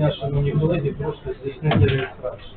дня, шановні колеги, прошу здійснити реєстрацію.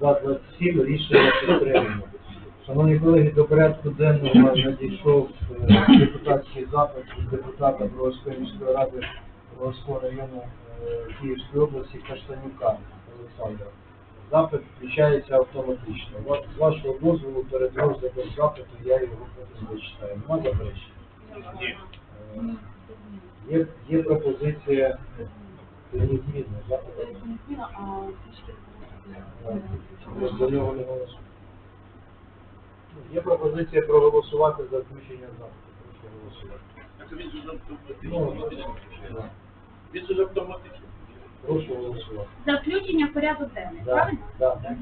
227 рішення підтримано. Шановні колеги, до порядку денного надійшов е, депутатський запит від депутата Бровської міської ради Бровського району е, Київської області Каштанюка Олександра. Запит включається автоматично. З вашого дозволу перед розглядом запиту я його потім зачитаю. Нема заперечень? Е, Є, є пропозиція запиту. За нього не голосуємо. Є пропозиція проголосувати за включення запиту. Прошу голосувати. Так він же ж Ну, автоматично. Прошу голосувати. За включення в порядок денний, Да, правильно? да.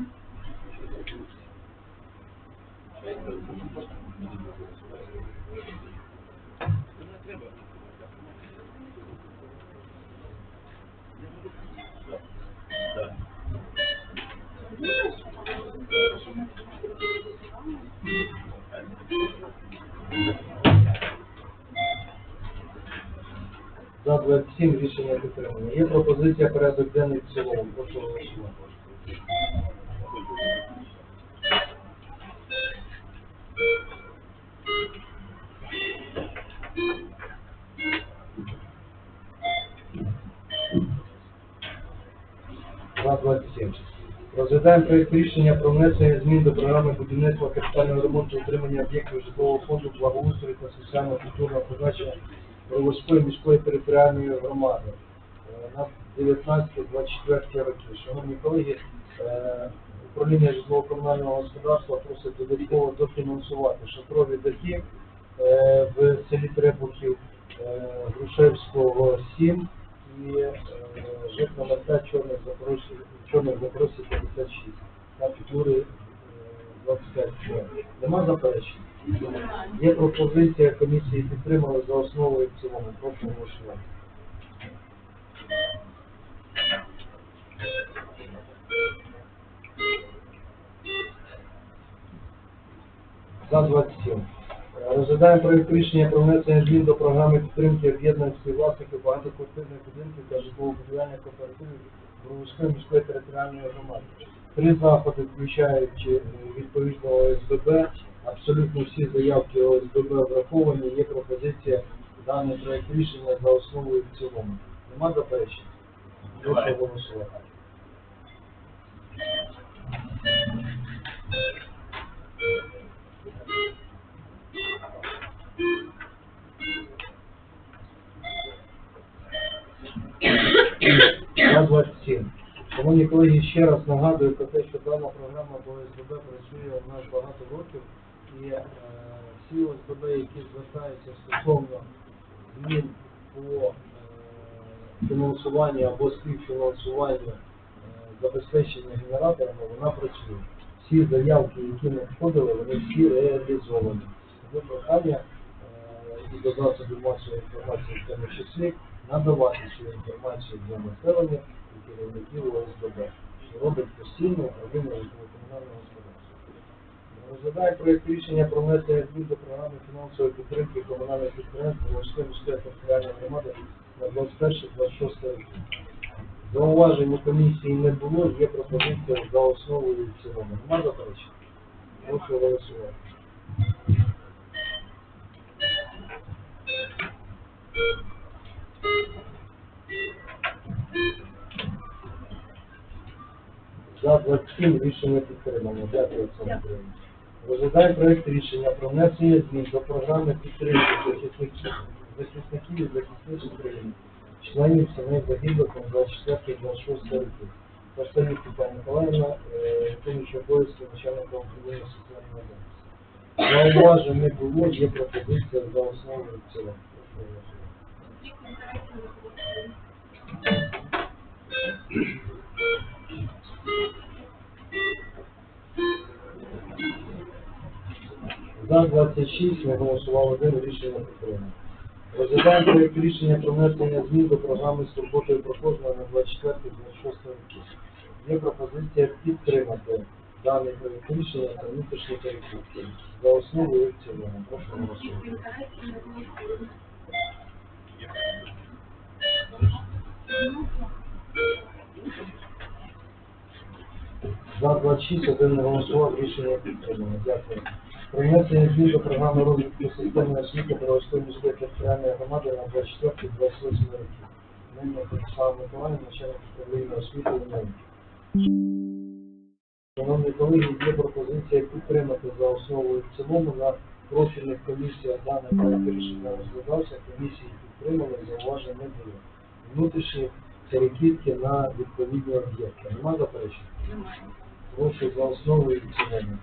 За 27 рішення підтримано. Є пропозиція порядок денний в цілому. Прошу голосувати. За 27. Розглядаємо проєкт рішення про внесення змін до програми будівництва капітального ремонту утримання об'єктів житлового фонду благоустрою та соціально-культурного призначення Броварської міської територіальної громади е, на 19-24 роки. Шановні колеги, е, управління житлово-комунального господарства просить додатково дофінансувати шатрові дахи е, в селі Требухів, Грушевського 7 і об'єкт номер 5 чорних запорожців, чорних запорожців 56 на фігури 25 чорних. Нема заперечень? Є пропозиція комісії підтримали за основу і в цілому. Прошу голосувати. За 27. Е, Розглядаємо проєкт рішення про внесення змін до програми підтримки об'єднаних співвласників багатоквартирних будинків та житлово-будівельних кооперативів Бровської міської територіальної громади. Три заходи, включаючи е, відповідно ОСББ, абсолютно всі заявки ОСББ враховані, є пропозиція даний проєкт рішення за основу і в цілому. Нема заперечень? Прошу голосувати. Колеги, ще раз нагадую про те, що дана програма по ОСББ працює у нас багато років, і е, всі ОСББ, які звертаються стосовно змін по е, фінансуванню або співфінансуванню е, забезпечення генераторами, вона працює. Всі заявки, які не входили, вони всі реалізовані. Тому прохання е, і до засобів масової інформації в тому числі надавати цю інформацію для населення і керівників ОСББ, що робить постійно управління житлово-комунального господарства. Розглядає проєкт рішення про внесення змін до програми фінансової підтримки комунальних підприємств Волоської міської територіальної громади на 21-26 роки. Зауважень у комісії не було, є пропозиція за основу і в цілому. Нема заперечень? Прошу голосувати. За 27 рішення підтримано. Дякую, Олександр Андрійович. Розглядає проєкт рішення про внесення змін до програми підтримки захисників, захисників і захисниць України, членів сімей загиблих на 24-26 років. Поставник Тетяна Миколаївна, е, виконуючий обов'язки начальника управління соціального захисту. Зауважень не було, є пропозиція за основу і в цілому. Прошу голосувати. За 26 не голосував один, рішення підтримано. Розглядаємо проєкт рішення про внесення змін до програми з турботою про кожного на 24-26 роки. Є пропозиція підтримати даний проєкт рішення та внутрішні перекрутки. За основу і в цілому. Прошу голосувати. За 26 один не голосував, рішення підтримано. Дякую. Змін до програми розвитку системної освіти Бровської міської територіальної громади на 24-28 роки. Нині Владислав Миколаїв, начальник управління освіти і науки. Шановні колеги, є пропозиція підтримати за основу і в цілому на профільних комісіях даний проект рішення розглядався, комісії підтримали, зауважень не було. Внутрішні перекидки на відповідні об'єкти. Нема заперечень? Прошу за основу і цілому.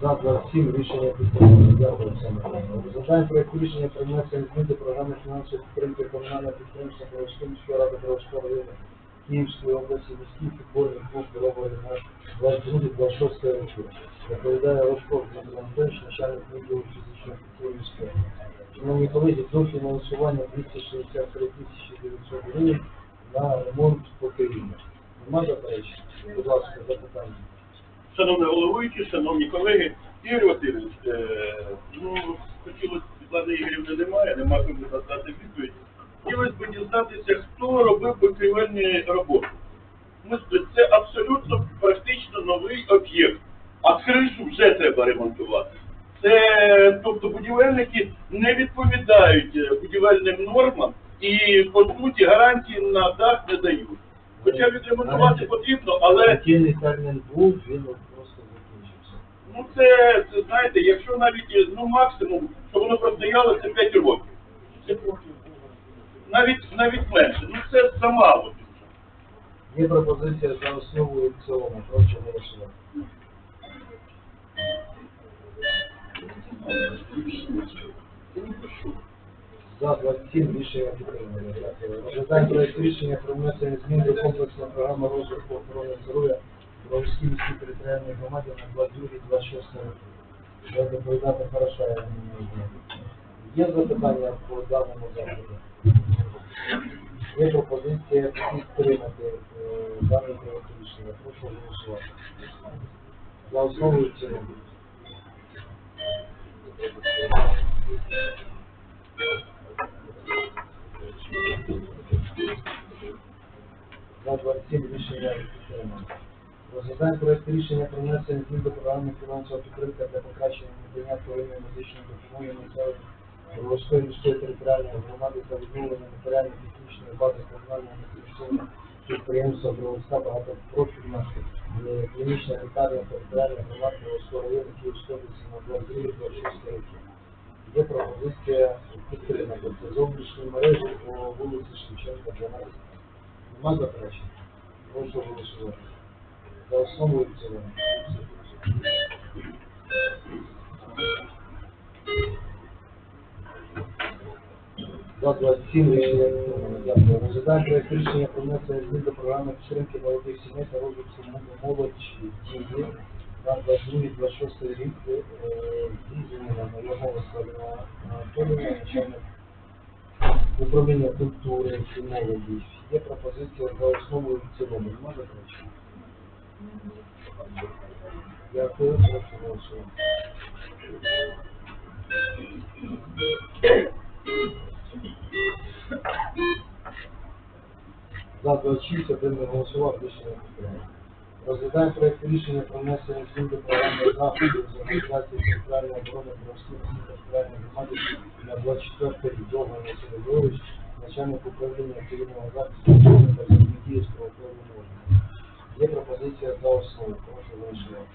За 27 рішення підтримано. Дякую, Олександр Іванович. Розглядаємо проєкт рішення про внесення програми фінансової підтримки комунального підприємства Боровської міської ради Боровського району Київської області міський футбольний клуб «Здоровий на 22-26 року. Доповідає Рожков Дмитро Антонович, начальник відділу фізичної культури міської. Шановні колеги, до фінансування 263 тисячі 900 гривень на ремонт покрівлі. Нема заперечень? Будь ласка, запитання. Шановний головуючий, шановні колеги, Ігор Васильович, е, ну, хотілося, Світлани Ігорівни немає, нема кому дати відповідь. Хотілося б дізнатися, хто робив покрівельні роботи. Ми, це абсолютно практично новий об'єкт, а кришу вже треба ремонтувати. Це, тобто будівельники не відповідають е, будівельним нормам і, по суті, гарантії на дах не дають. Хоча відремонтувати потрібно, але Дільний термін був, він просто закінчився. ну це, це знаєте, якщо навіть ну максимум, що воно простояло, це 5 років. Навіть навіть менше. Ну це замало. Є пропозиція за основу і в цілому. Прошу голосувати. Я не. За 27 рішення підтримано. Дякую. Розглядаємо рішення про внесення змін до комплексної програми розвитку охорони здоров'я Бровській міській територіальній громаді на 22-26 роки. Вже доповідати хороша, я думаю. Є запитання по даному заходу? Є пропозиція підтримати е, даний проект рішення. Прошу голосувати. За основу і в цілому. За 27 рішення підтримано. Розглядаємо проект рішення про внесення змін до програми фінансова підтримка для покращення надання первинної медичної допомоги населенню Броварської міської територіальної громади та відновлення матеріально-технічної бази комунального некомерційного підприємства Броварська багатопрофільна е, клінічна лікарня територіальної громади Броварського району Київської області на 22-26 років. Є пропозиція підтримати зовнішні мережі по вулиці Шевченка 12. Нема заперечень? Прошу голосувати. За основу і цілому. За 27 рішення. Дякую. Розглядаємо проект рішення про внесення змін до програми підтримки молодих сімей та розвитку молоді дії на 22-26 рік е, змінами Єрмова Славіна начальник управління культури і молоді. Є пропозиція за основу і в цілому. Нема заперечень? Дякую. Прошу голосувати. За 26 один не голосував, рішення підтримано. Розглядаємо проект рішення про внесення змін до програми заходів з організації територіальної оборони Бровської територіальної громади на 24 рік. Довгий Василь Львович, начальник управління цивільного захисту України та взаємодії з правоохоронними органами. Є пропозиція за основу. Прошу голосувати.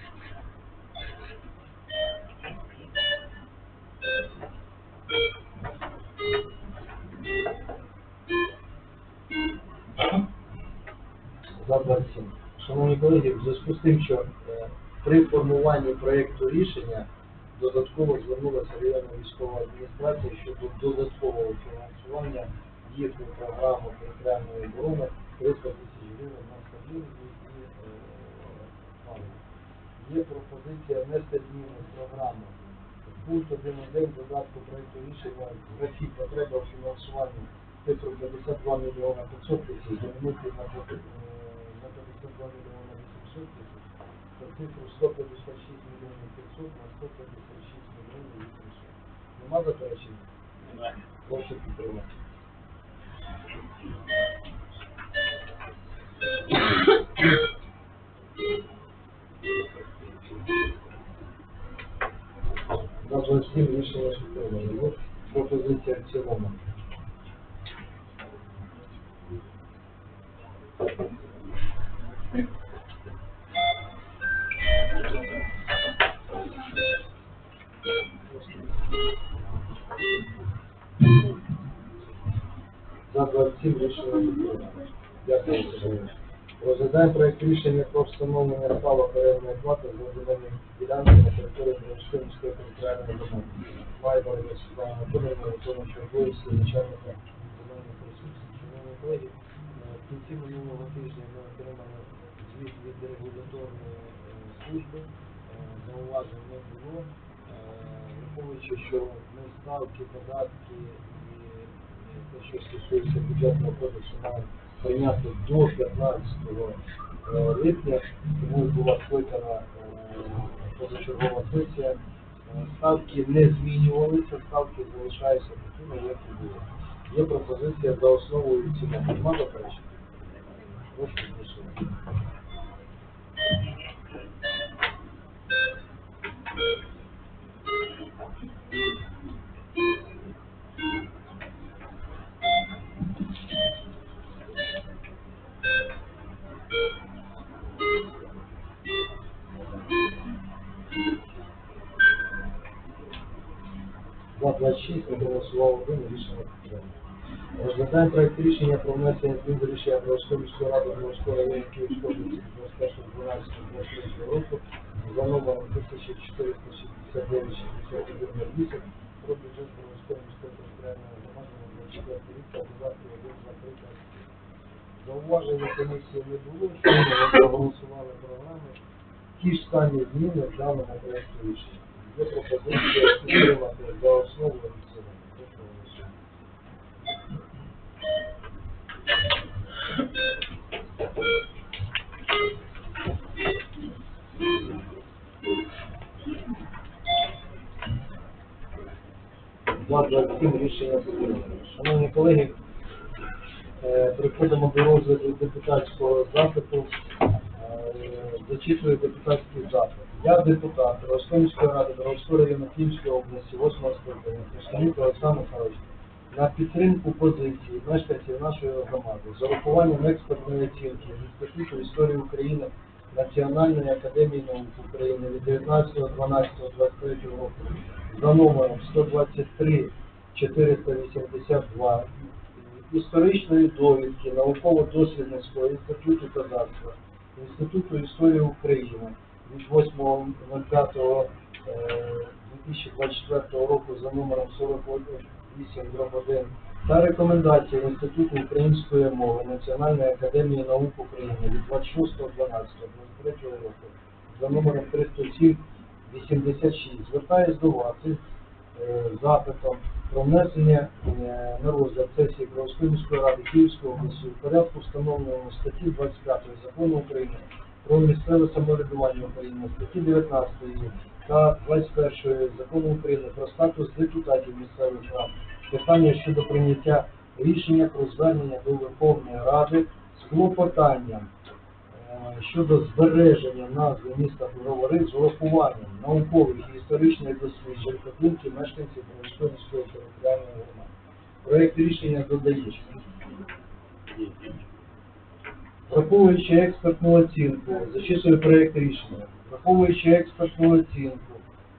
За 27. Шановні колеги, в зв'язку з тим, що е, при формуванні проєкту рішення додатково звернулася районна військова адміністрація щодо додаткового фінансування їхню програму територіальної оборони 300 тисяч гривень на стабільність і е. Є пропозиція внести зміни в програму. Пункт 1.1 додатку проєкту рішення графі потреба в фінансуванні цифру 52 мільйона 500 тисяч, замінити на, е, на 52 мільйона 800 тисяч, та цифру 156 мільйонів 500 на 156 мільйонів 800. Нема заперечень? Прошу підтримати. За 27 рішення підтримано. Ну, Пропозиція в цілому. Розглядаємо проект рішення про встановлення ставок орендної плати за земельні ділянки на території міської територіальної громади. Майбор Світлана Анатолійовна, виконуючи обов'язки начальника земельних ресурсів. Шановні колеги, е, в кінці минулого тижня ми отримали звіт від регуляторної е, служби. Е, Зауважень не було. Враховуючи, що ми ставки, податки і те, що стосується бюджетного кодексу, маємо прийняти до 15 е, липня, тому була скликана е, позачергова сесія. Е, Ставки не змінювалися, ставки залишаються такими, як і були. Є пропозиція за в цілому. Нема заперечень? Прошу голосувати. За 26 не голосував один, рішення підтримано. Розглядаємо проект рішення про внесення змін до рішення Бровської міської ради Бровського району Київської області 21.12.23 року за номером 1469 61 8 про бюджет Броварської міської територіальної громади на 24 рік та додатки один закриття. Зауваження комісії не було, що ми проголосували програми. Ті ж самі зміни в даному проєкту рішення. Є пропозиція підтримати за основу і цілому. Прошу голосувати. За 27 рішення прийнято. Шановні колеги, е, переходимо до розгляду депутатського запиту. Е, Зачитую депутатський запит. Я депутат Ростовської ради Дорогської району Київської області 8 скликання, представник Олександр Михайлович, на підтримку позиції мешканців нашої громади з урахуванням експертної оцінки Інституту історії України Національної академії наук України від 19.12.23 року за номером 123 482 історичної довідки науково-дослідницького інституту козацтва Інституту історії України від 8.05.2024 року за номером 48 1 та рекомендації Інституту української мови Національної академії наук України від 26.12.23 року за номером 307 86 звертаюсь до вас е, запитом про внесення е, на розгляд сесії Кривоської ради Київської області в порядку встановленого статті 25 закону України про місцеве самоврядування України, статті 19 та 21 закону України про статус депутатів місцевих рад, питання щодо прийняття рішення про звернення до Верховної Ради з клопотанням е, щодо збереження назви міста Бровари з урахуванням наукових і історичних досліджень та мешканців Броварської міської територіальної громади. Проект рішення додає. Враховуючи експертну оцінку, зачитую проект рішення. Враховуючи експертну оцінку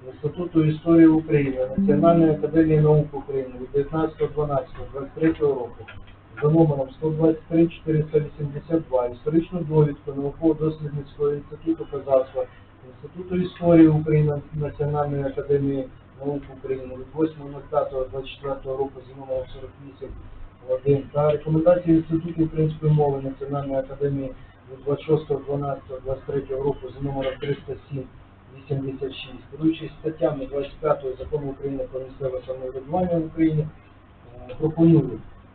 Інституту історії України, Національної академії наук України від 19.12.23 року за номером 123 482 історичну довідку науково-дослідницького інституту козацтва Інституту історії України Національної академії наук України від 8.05.24 року за номером 48 1 та рекомендації Інституту української мови Національної академії від 26.12.23 року за номером 307 86, керуючись статтями 25 закону України про місцеве самоврядування в Україні, е, пропоную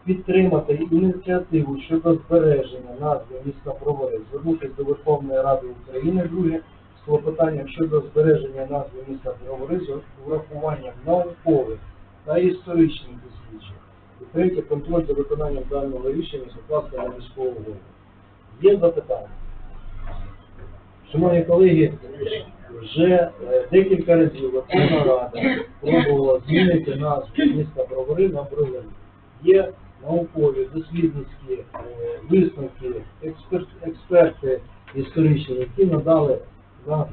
підтримати ініціативу щодо збереження назви міста Бровари, звернутися до Верховної Ради України, друге, з клопотанням щодо збереження назви міста Бровари з урахуванням наукових та історичних досліджень. Третє, контроль за виконанням даного рішення покласти на міського голову. Є запитання? Шановні колеги, вже е, декілька разів Верховна Рада пробувала змінити назву міста Бровари на Бровари. Є наукові, дослідницькі е, висновки, експерт, експерти історичні, які надали на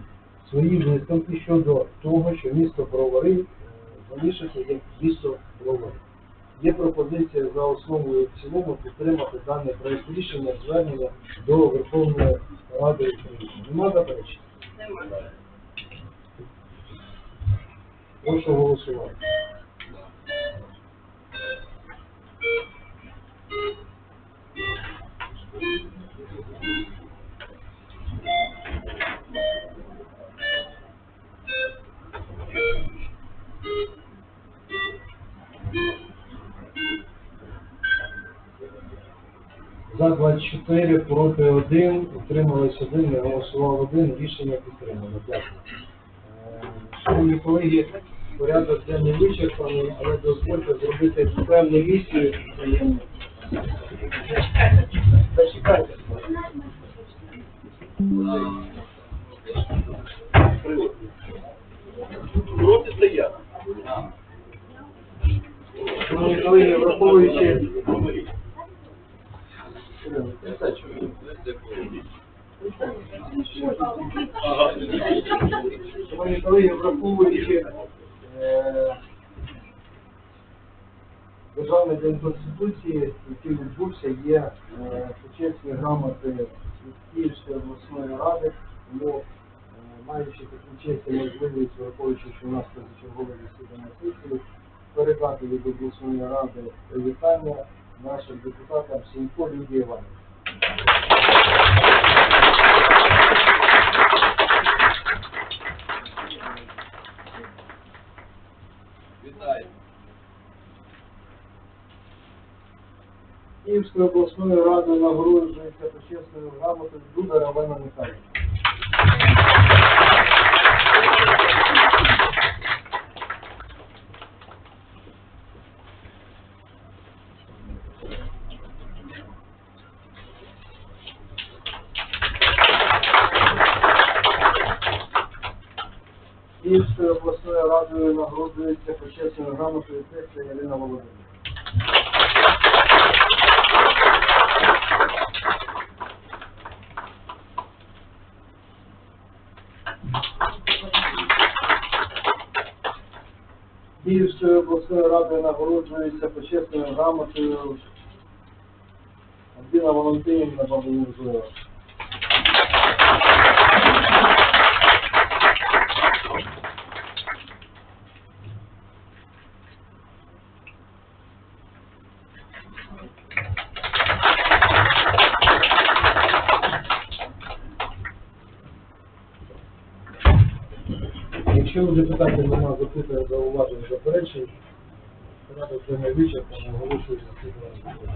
свої висновки щодо того, що місто Бровари е, залишиться як місто Бровари. Є пропозиція за основу і в цілому підтримати даний проект рішення звернення до Верховної Ради України. Нема заперечень? Прошу голосувати. За 24, проти 1, утримались 1, не голосував 1, рішення підтримано. Дякую. Е, Шановні колеги, порядок денний вичерпаний, але дозвольте зробити певну місію. Зачекайте. Проти стоять. Шановні колеги, враховуючи Шановні колеги, враховуючи Державний день Конституції, який відбувся, є е, почесні грамоти Київської обласної ради, тому е, маючи таку честь і можливість, враховуючи, що у нас позачергове засідання сесії, передати від обласної ради привітання нашим депутатам Сінько Лідії Іванівні. Вітаю. Київською обласною радою нагороджується почесною грамотою Дуда Равена Михайловна. Київською обласною радою нагороджується почесною грамотою Тесля Ірина Володимирівна. Київською обласною радою нагороджується почесною грамотою Альбіна Валентинівна Бабоюзова. Депутатів немає запитань, зауважень, заперечень, денний вичерпано, оголошую засідання.